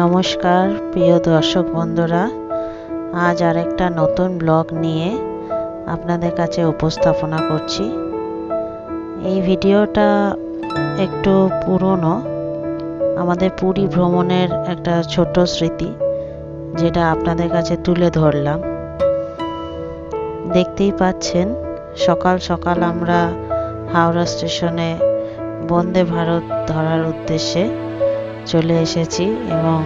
নমস্কার, প্রিয় দর্শক বন্ধুরা। আজ আর একটা নতুন ব্লগ নিয়ে আপনাদের কাছে উপস্থাপনা করছি। এই ভিডিওটা একটু পুরনো, আমাদের পুরী ভ্রমণের একটা ছোট স্মৃতি, যেটা আপনাদের কাছে তুলে ধরলাম। দেখতেই পাচ্ছেন, সকাল সকাল আমরা হাওড়া স্টেশনে বন্দে ভারত ধরার উদ্দেশ্যে চলে এসেছি এবং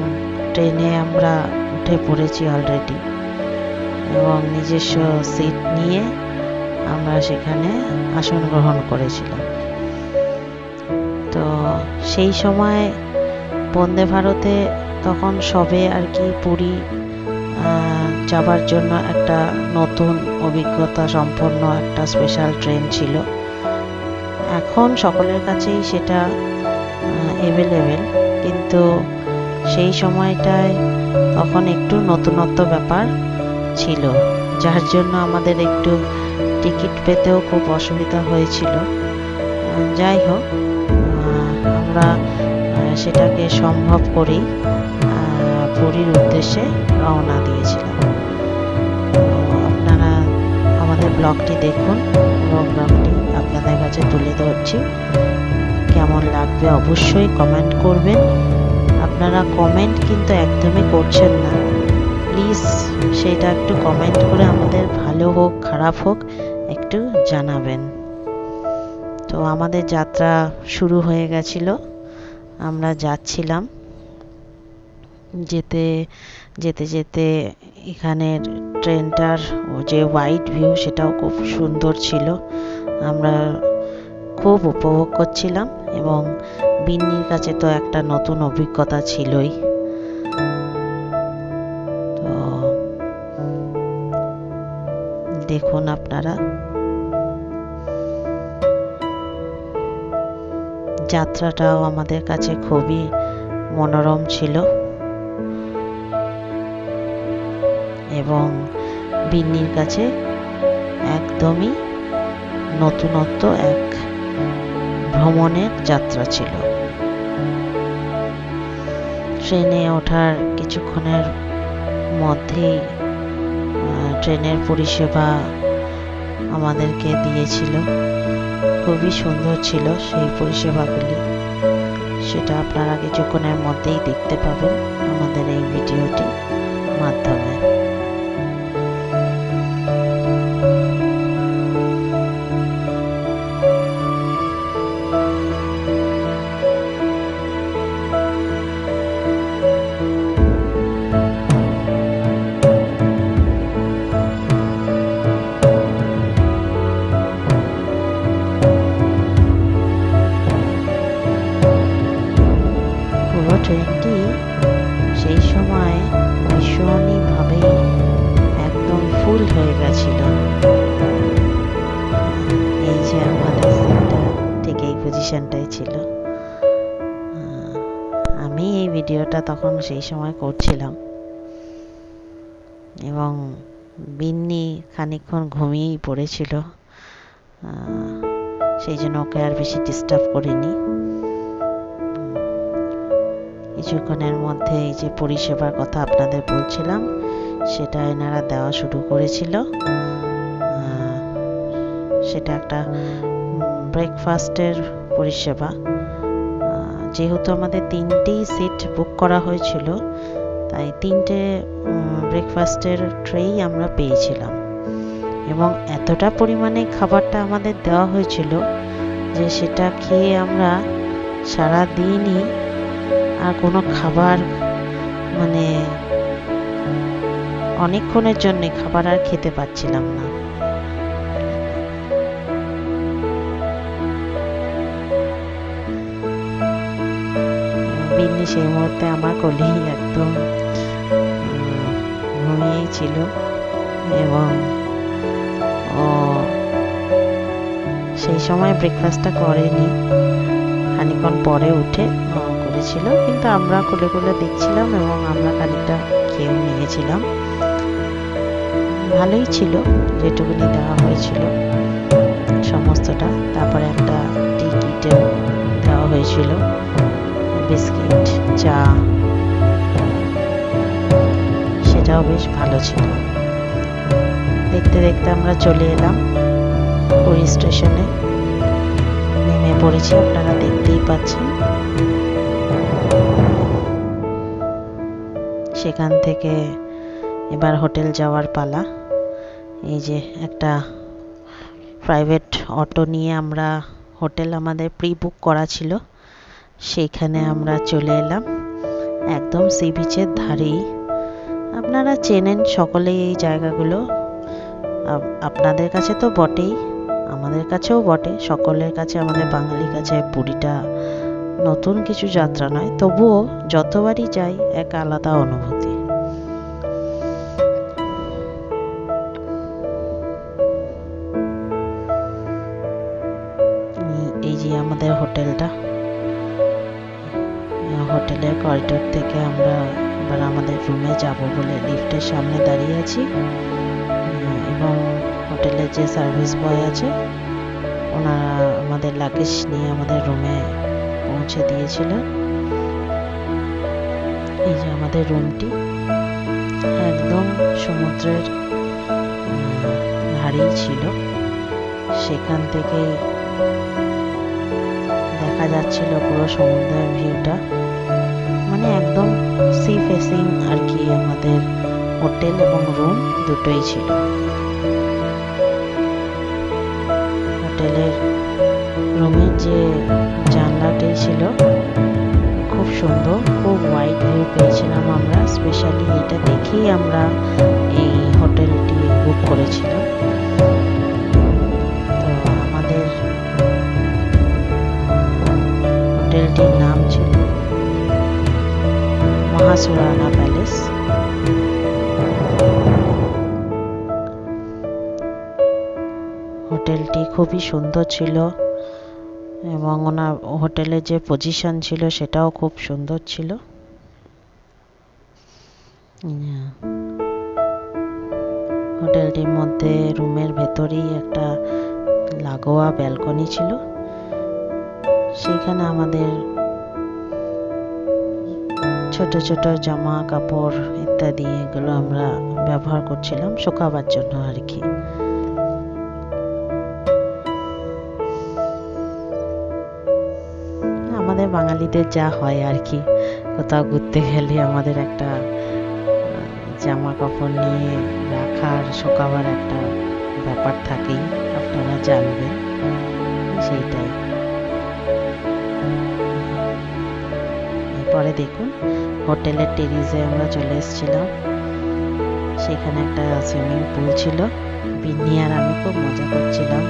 ট্রেনে আমরা উঠে পড়েছি অলরেডি এবং নিজস্ব সিট নিয়ে আমরা সেখানে আসন গ্রহণ করেছিলাম। তো সেই সময় বন্দে ভারতে তখন সবে আর কি পুরী যাবার জন্য একটা নতুন অভিজ্ঞতা সম্পন্ন একটা স্পেশাল ট্রেন ছিল। এখন সকলের কাছেই সেটা অ্যাভেলেবেল কিন্তু সেই সময়টায় তখন একটু নতুনত্ব ব্যাপার ছিল, যার জন্য আমাদের একটু টিকিট পেতেও খুব অসুবিধা হয়েছিল। যাই হোক আমরা সেটাকে সম্ভব করেই পুরীর উদ্দেশ্যে রওনা দিয়েছিলাম। আপনারা আমাদের ব্লগটি দেখুন এবং ব্লগটি আপনাদের কাছে তুলে ধরছি। কেমন লাগবে অবশ্যই কমেন্ট করবেন। আপনারা কমেন্ট কিন্তু একদমই করছেন না। প্লিজ সেটা একটু কমেন্ট করে আমাদের ভালো হোক, খারাপ হোক, একটু জানাবেন। তো আমাদের যাত্রা শুরু হয়ে গেছিল। আমরা যাচ্ছিলাম। যেতে যেতে যেতে এখানের ট্রেনটার যে হোয়াইট ভিউ সেটাও খুব সুন্দর ছিল। আমরা খুব উপভোগ করছিলাম। এবং বিন্নির কাছে তো একটা নতুন অভিজ্ঞতা ছিলই। তো দেখুন আপনারা। যাত্রাটাও আমাদের কাছে খুবই মনোরম ছিল। এবং বিন্নির কাছে একদমই নতুনত্ব, এক ভ্রমণের যাত্রা ছিল। ট্রেনে ওঠার কিছুক্ষণের মধ্যেই ট্রেনের পরিষেবা আমাদেরকে দিয়েছিল। খুবই সুন্দর ছিল সেই পরিষেবাগুলি। সেটা আপনারা কিছুক্ষণের মধ্যেই দেখতে পাবেন আমাদের এই ভিডিওটি মাধ্যমে। পজিশনটাই ছিল। আমি এই ভিডিওটা তখন সেই সময় করছিলাম। এবং বিন্নি খানিক্ষণ ঘুমিয়েই পড়েছিল। সেই জন্য ওকে আর বেশি ডিস্টার্ব করিনি। কিছুক্ষণের মধ্যে এই যে পরিষেবার কথা আপনাদের বলছিলাম, সেটা এনারা দেওয়া শুরু করেছিল। সেটা একটা ব্রেকফাস্টের পরিষেবা। যেহেতু আমাদের তিনটেই সিট বুক করা হয়েছিল, তাই তিনটে ব্রেকফাস্টের ট্রেই আমরা পেয়েছিলাম। এবং এতটা পরিমাণে খাবারটা আমাদের দেওয়া হয়েছিল যে সেটা খেয়ে আমরা সারা দিনই আর কোনো খাবার মানে অনেকক্ষণের জন্যে খাবার আর খেতে পাচ্ছিলাম না। বিন্নি সেই মুহূর্তে আমার কোলেই একদম ঘুমিয়েই ছিল এবং ও সেই সময় ব্রেকফাস্টটা করেনি। খানিক্ষণ পরে উঠে করেছিল, কিন্তু আমরা কোলে কোলে দেখছিলাম এবং আমরা খানিকটা খেয়েও নিয়েছিলাম। ভালোই ছিল, যেটুকুনি দেওয়া হয়েছিল সমস্তটা। তারপরে একটা টিকিটও দেওয়া হয়েছিল। বিস্কিট, চা। সেটাও বেশ ভালো ছিল। দেখতে দেখতে আমরা চলে এলাম পুরী স্টেশনে। নেমে পড়েছি, আপনারা দেখতেই পাচ্ছেন। সেখান থেকে এবার হোটেল যাওয়ার পালা। এই যে একটা প্রাইভেট অটো নিয়ে আমরা হোটেল আমাদের প্রি বুক করা ছিল। সেইখানে আমরা চলে এলাম। একদম সি বিচের ধারেই। আপনারা চেনেন সকলেই এই জায়গাগুলো। আপ- আপনাদের কাছে তো বটেই, আমাদের কাছেও বটে। সকলের কাছে, আমাদের বাঙালির কাছে পুরীটা নতুন কিছু যাত্রা নয়। তবুও যতবারই যাই, এক আলাদা অনুভূতি। এই যে আমাদের হোটেলটা। হোটেলের করিডোর থেকে আমরা এবার আমাদের রুমে যাব বলে লিফটের সামনে দাঁড়িয়ে আছি। এবং হোটেলের যে সার্ভিস বয় আছে, ওনারা আমাদের লাগেজ নিয়ে আমাদের রুমে পৌঁছে দিয়েছিলেন। এই যে আমাদের রুমটি একদম সমুদ্রের ধারেই ছিল। সেখান থেকেই দেখা যাচ্ছিল পুরো সমুদ্রের ভিউটা মানে একদম সি ফেসিং আর কি আমাদের হোটেল এবং রুম দুটোই ছিল। হোটেলের রুমের যে জানলাটাই ছিল, খুব সুন্দর, খুব ওয়াইড ভিউ পেয়েছিলাম আমরা। স্পেশালি এটা দেখেই আমরা এই হোটেলটি বুক করেছিলাম। মহাসুরানা প্যালেস হোটেলটি খুবই সুন্দর ছিল এবং ওনার হোটেলের যে পজিশন ছিল সেটাও খুব সুন্দর ছিল। হোটেলটির মধ্যে রুমের ভেতরেই একটা লাগোয়া ব্যালকনি ছিল। সেইখানে আমাদের ছোট ছোট জামা কাপড় ইত্যাদি এগুলো আমরা ব্যবহার করছিলাম, শোকাবার জন্য আর কি। আমাদের বাঙালিদের যা হয় আর কি, কোথাও ঘুরতে গেলে আমাদের একটা জামা কাপড় নিয়ে রাখার, শোকাবার একটা ব্যাপার থাকেই, আপনারা জানবেন, সেইটাই। এরপরে দেখুন হোটেলের টেরিসে আমরা চলে এসেছিলাম। সেখানে একটা সুইমিং পুল ছিল। বিন্নি আর আমি খুব মজা করছিলাম।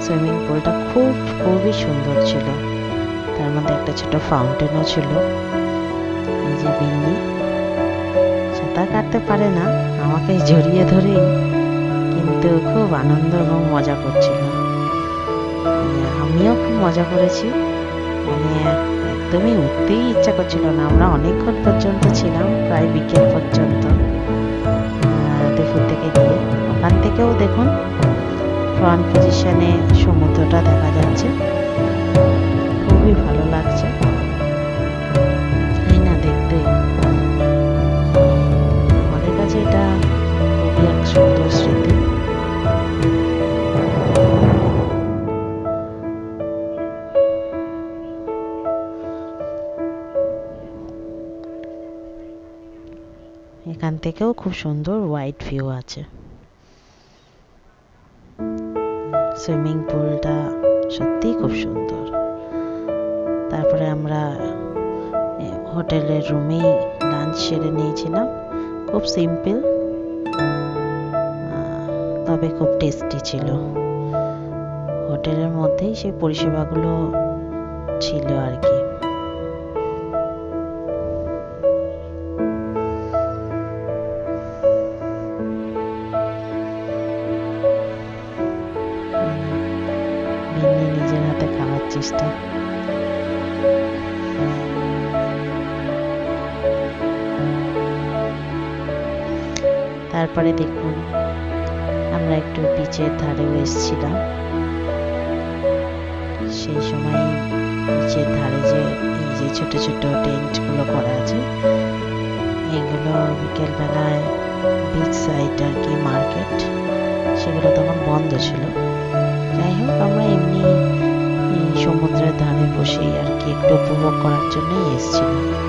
সুইমিং পুলটা খুব, খুবই সুন্দর ছিল। তার মধ্যে একটা ছোট ফাউন্টেনও ছিল। এই যে বিন্নি, সাঁতার কাটতে পারে না, আমাকে জড়িয়ে ধরেই, কিন্তু খুব আনন্দ এবং মজা করছিল। আমিও খুব মজা করেছি। মানে একদমই উঠতেই ইচ্ছা করছিল না। আমরা অনেকক্ষণ পর্যন্ত ছিলাম, প্রায় বিকেল পর্যন্ত। দুপুর থেকে গিয়ে। ওখান থেকেও দেখুন ফ্রন্ট পজিশনে সমুদ্রটা দেখা যাচ্ছে। থেকেও খুব সুন্দর হোয়াইট ভিউ আছে। সুইমিং পুলটা সত্যি খুব সুন্দর। তারপরে আমরা হোটেলের রুমেই লাঞ্চ সেরে নিয়েছিলাম। খুব সিম্পল তবে খুব টেস্টি ছিল। হোটেলের মধ্যেই সেই পরিষেবাগুলো ছিল আর কি। তারপরে দেখুন। আমরা একটু বিচের ধারেও এসেছিলাম। সেই সময় বিচের ধারে যে এই যে ছোট ছোট টেন্টগুলো করা আছে, এগুলো বিকেলবেলায় বিচ সাইড আর কি মার্কেট, সেগুলো তখন বন্ধ ছিল। যাই হোক, আমরা এমনি সমুদ্রের ধারে বসেই আর কি একটু উপভোগ করার জন্যই এসেছিলাম।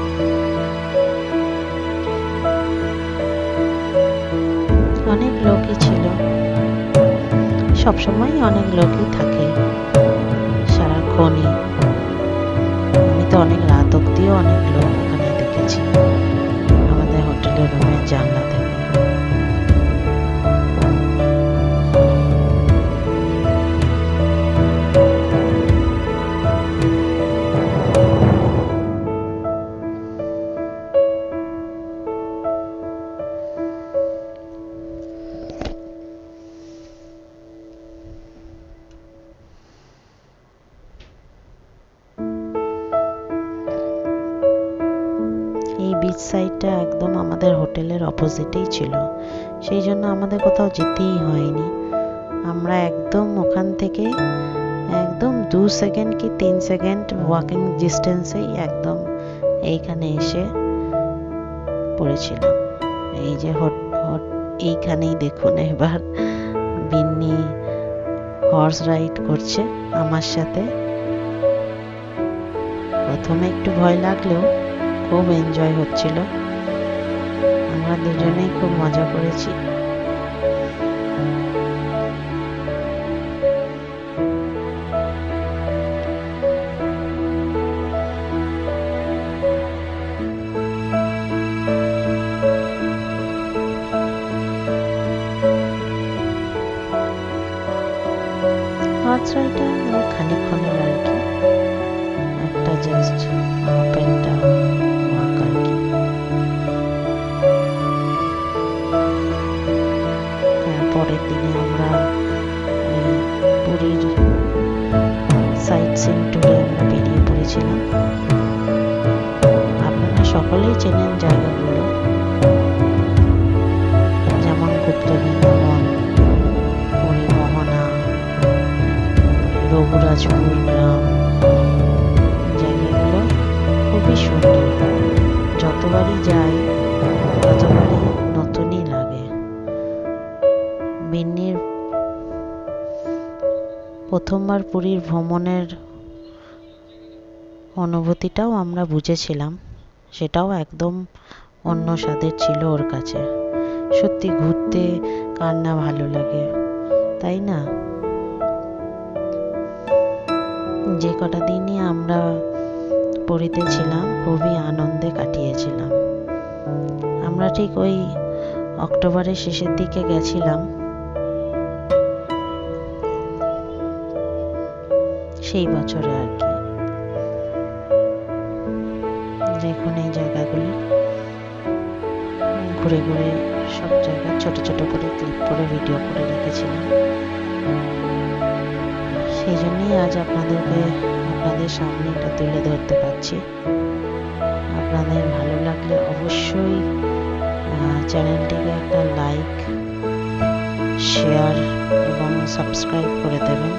অনেক লোকই ছিল। সবসময় অনেক লোকই থাকে। সারাক্ষণই আমি তো অনেক রাত অব্দিও অনেক লোক ওখানে দেখেছি। আমাদের হোটেলের রুমের জানলা দু সেকেন্ড কি তিন সেকেন্ড ওয়াকিং ডিস্টেন্সেই একদম এইখানে এসে পড়েছিলাম। এই যে হট হট এইখানেই দেখুন এবার বিন্নি হর্স রাইড করছে আমার সাথে। প্রথমে একটু ভয় লাগলেও খুব এনজয় হচ্ছিল। আমরা দুজনেই খুব মজা করেছি। পুরীর ভ্রমণের অনুভূতিটাও আমরা বুঝেছিলাম। সেটাও একদম অন্য স্বাদের ছিল ওর কাছে। সত্যি ঘুরতে কার না ভালো লাগে, তাই না? যে কটা দিনই আমরা পুরীতে ছিলাম, খুবই আনন্দে কাটিয়েছিলাম। আমরা ঠিক ওই অক্টোবরের শেষের দিকে গেছিলাম। সেই বছরে আর কি। দেখুন এই জায়গাগুলি। ঘুরে ঘুরে সব জায়গা, ছোট ছোট করে ক্লিপ করে ভিডিও করে রেখেছিলাম। সেই জন্যই আজ আপনাদেরকে আপনাদের সামনে এটা তুলে ধরতে পারছি। আপনাদের ভালো লাগলে অবশ্যই চ্যানেলটিকে একটা লাইক শেয়ার এবং সাবস্ক্রাইব করে দেবেন।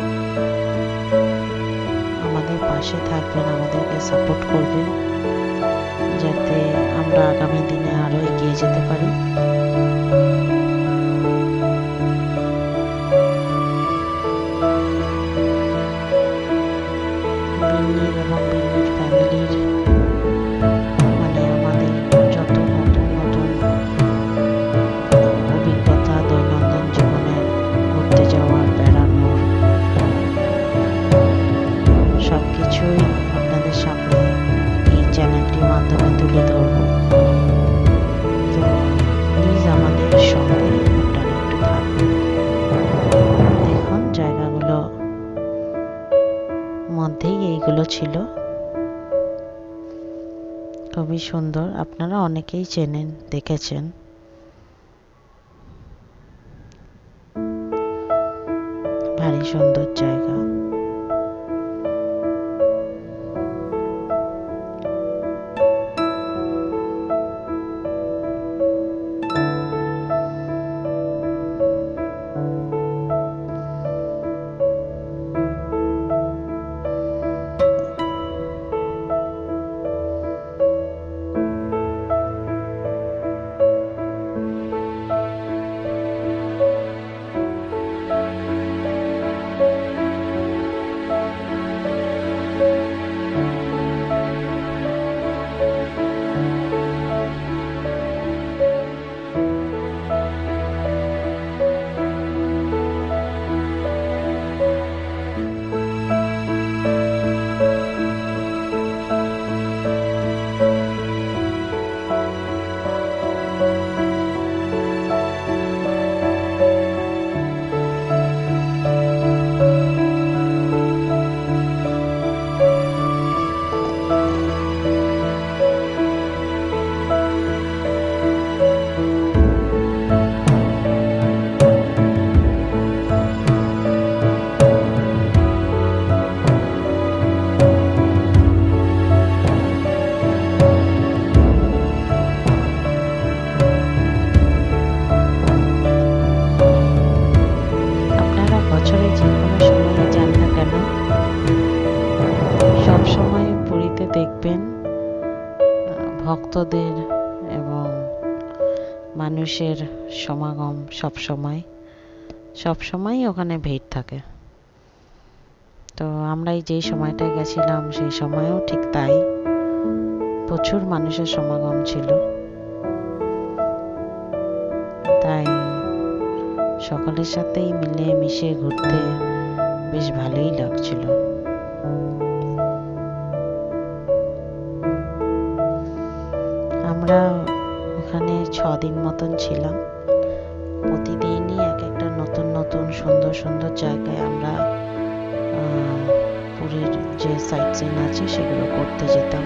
পাশে থাকবেন আমাদেরকে সাপোর্ট করবেন যাতে আমরা আগামী দিনে আরও এগিয়ে যেতে পারি। সুন্দর আপনারা অনেকেই চেনেন দেখেছেন। ভারী সুন্দর জায়গা। মানুষের সমাগম সব সময়। সব সময় ওখানে ভিড় থাকে। তো আমরা যেই সময়টায় গেছিলাম, সেই সময়ও ঠিক তাই। প্রচুর মানুষের সমাগম ছিল। তাই সকলের সাথেই মিলে মিশে ঘুরতে বেশ ভালোই লাগছিল। আমরা ওখানে ছ দিন মতন ছিলাম। প্রতিদিনই এক একটা নতুন নতুন, সুন্দর সুন্দর জায়গায় আমরা পুরীর যে সাইট সিন আছে সেগুলো করতে যেতাম।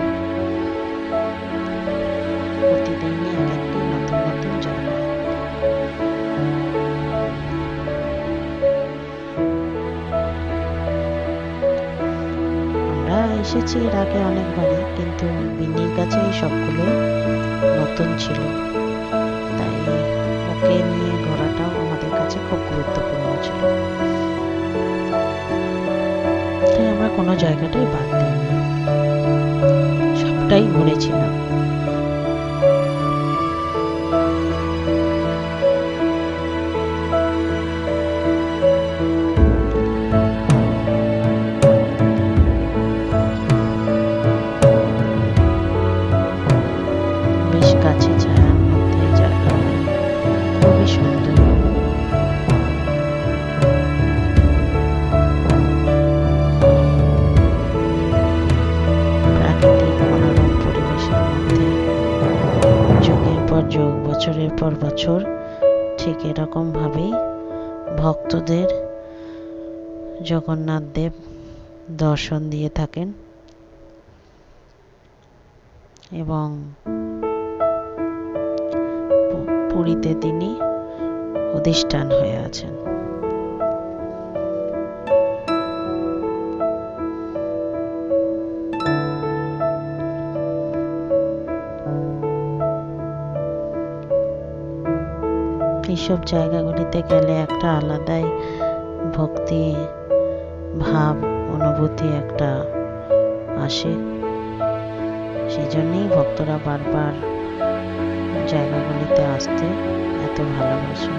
প্রতিদিনই এক এসেছি এর আগে অনেকবারই, কিন্তু বিন্নির কাছে এই সবগুলো নতুন ছিল। তাই ওকে নিয়ে ঘোরাটাও আমাদের কাছে খুব গুরুত্বপূর্ণ ছিল। তাই আমরা কোনো জায়গাটাই বাদ দিইনি। সবটাই ঘুরেছিলাম বছরের পর বছর ঠিক এরকম ভাবেই ভক্তদের জগন্নাথ দেব দর্শন দিয়ে থাকেন এবং পুরীতে তিনি অধিষ্ঠান হয়ে আছেন। এইসব জায়গাগুলিতে গেলে একটা আলাদাই ভক্তি, ভাব, অনুভূতি একটা আসে। সেই জন্যেই ভক্তরা বারবার জায়গাগুলিতে আসতে এত ভালোবাসে।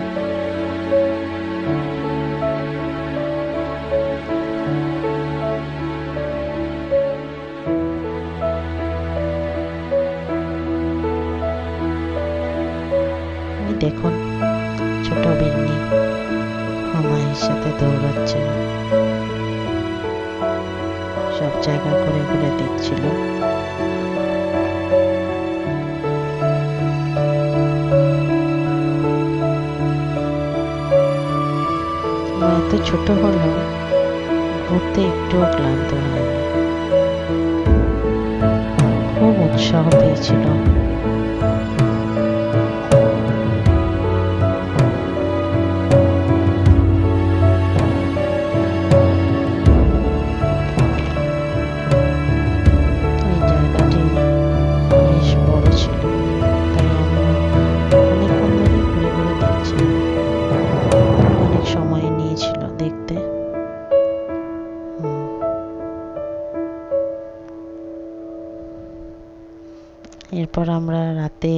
রাতে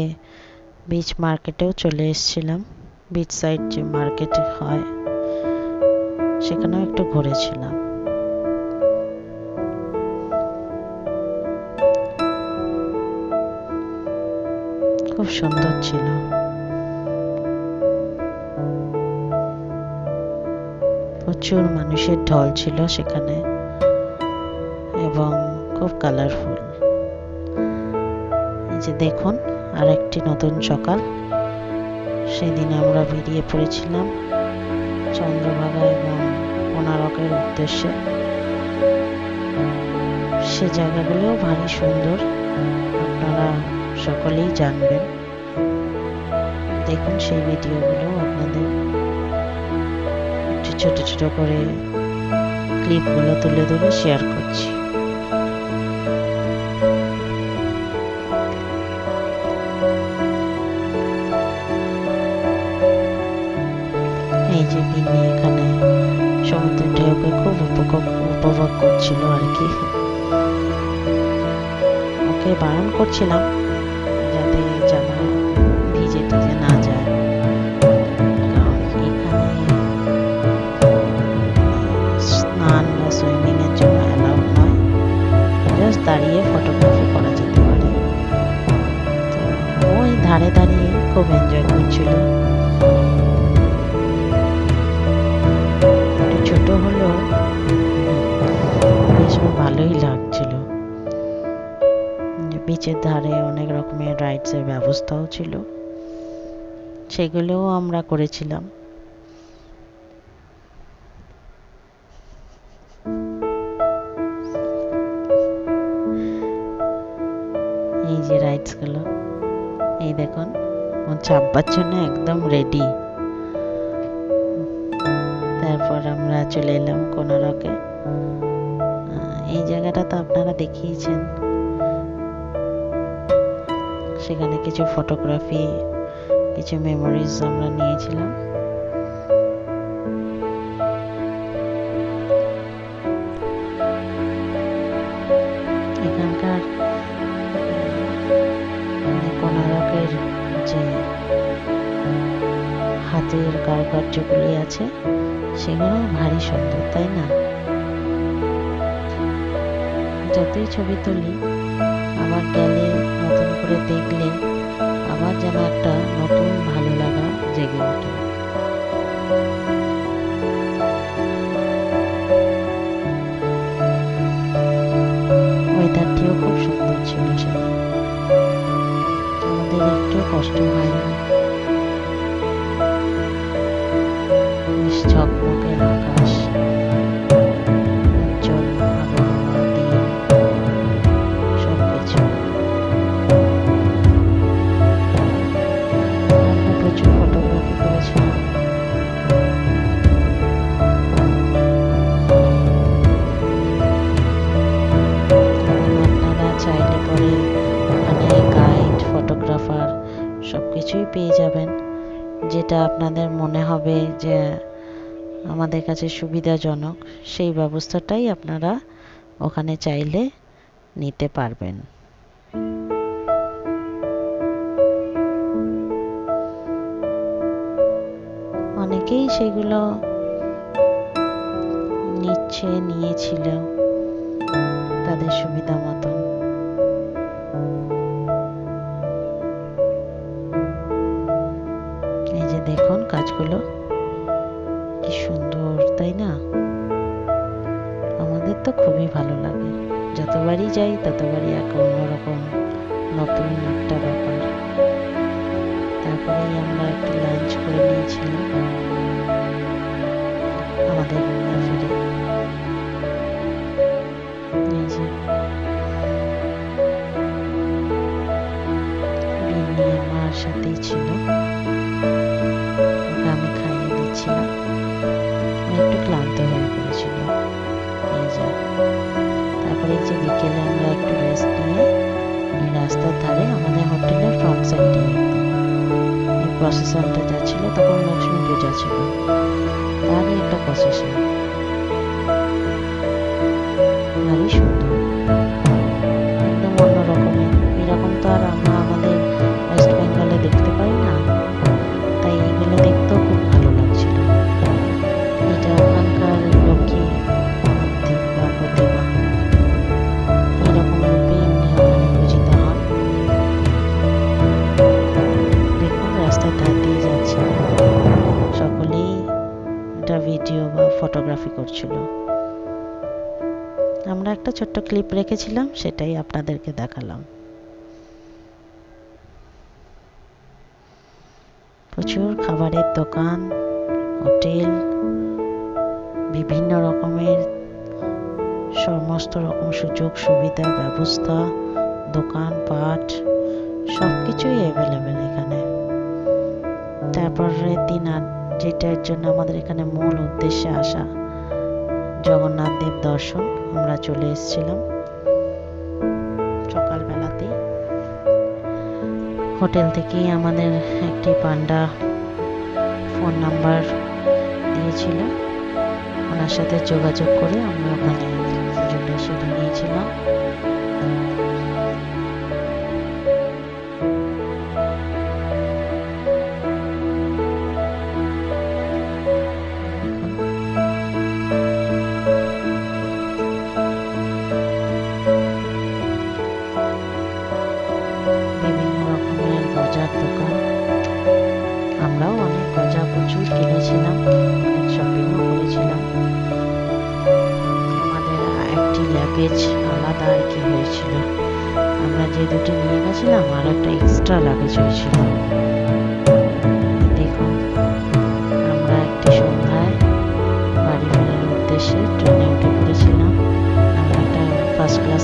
বিচ মার্কেটেও চলে এসেছিলাম। বিচ সাইড যে মার্কেট হয়, সেখানেও একটু ঘুরেছিলাম। খুব সুন্দর ছিল। প্রচুর মানুষের ঢল ছিল সেখানে এবং খুব কালারফুল এই যে দেখুন আর একটি নতুন সকাল। সেদিন আমরা বেরিয়ে পড়েছিলাম চন্দ্রভাগা এবং কোনারকের উদ্দেশ্যে। সে জায়গাগুলোও ভারী সুন্দর, আপনারা সকলেই জানবেন। দেখুন সেই ভিডিওগুলো আপনাদের। একটু ছোট ছোট করে ক্লিপগুলো তুলে ধরে শেয়ার করছি। এই যে এখানে সমুদ্রের ঢেউকে খুব উপভোগ উপভোগ করছিল আর কি। ওকে বারণ করছিলাম যাতে জামা ভিজে টিজে না যায়। স্নান বা সুইমিং এর জন্য অ্যালাউড নয়। জাস্ট দাঁড়িয়ে ফটোগ্রাফি করা যেতে পারে। ওই ধারে দাঁড়িয়ে খুব এনজয় বিচের ধারে অনেক রকমের রাইডসের ব্যবস্থাও ছিল। সেগুলোও আমরা করেছিলাম। এই যে রাইডসগুলো, এই দেখুন চাপবার জন্য একদম রেডি তারপর আমরা চলে এলাম কোনারকে। এই জায়গাটা তো আপনারা দেখিয়েছেন। সেখানে কিছু ফটোগ্রাফি কিছু মেমোরিজ আমরা নিয়েছিলাম। এখানকার মানে কোনারকের যে, হাতের কারুকার্যগুলি আছে, সেগুলো ভারী সুন্দর, তাই না? যতই ছবি তুলি আবার গেলে নতুন করে দেখলে আবার যেন একটা নতুন ভালো লাগা জেগে ওঠে। ওয়েদারটিও খুব সুন্দর ছিল সেদিন। আমাদের একটু কষ্ট হয়নি আমাদের কাছে সুবিধাজনক, সেই ব্যবস্থাটাই আপনারা ওখানে চাইলে নিতে পারবেন। অনেকেই সেগুলো নিচ্ছে নিয়েছিল তাদের সুবিধা মতো। এই যে দেখুন কাজগুলো। সুন্দর, তাই না? আমাদের তো খুবই ভালো লাগে। যতবারই যাই, ততবারই এক অন্যরকম নতুন একটা ব্যাপার। তারপরেই আমরা একটু লাঞ্চ করে নিয়েছিলাম। আমাদের সাইডে এই প্রসেসনটা যাচ্ছিল তখন লক্ষ্মী পূজা ছিল তারই একটা প্রসেসন ক্লিপ রেখেছিলাম, সেটাই আপনাদেরকে দেখালাম। প্রচুর খাবারের দোকান, হোটেল, বিভিন্ন রকমের সমস্ত রকম সুযোগ সুবিধা ব্যবস্থা, দোকান, পাট সব কিছুই অ্যাভেলেবেল এখানে। তারপরে দিন আর যেটার জন্য আমাদের এখানে মূল উদ্দেশ্যে আসা জগন্নাথ দেব দর্শন। আমরা চলে এসেছিলাম সকালবেলাতেই। হোটেল থেকেই আমাদের একটি পান্ডা ফোন নাম্বার দিয়েছিল। ওনার সাথে যোগাযোগ করে আমরা ওখানে পেজ আলাদা আর কি হয়েছিল। আমরা যে দুটো নিয়ে গেছিলাম, আর একটা এক্সট্রা লাগেজ হয়েছিল। দেখুন, আমরা একটি সন্ধ্যায় বাড়ি ফেরার উদ্দেশ্যে ট্রেনে উঠে পড়েছিলাম। আমরা একটা ফার্স্ট ক্লাস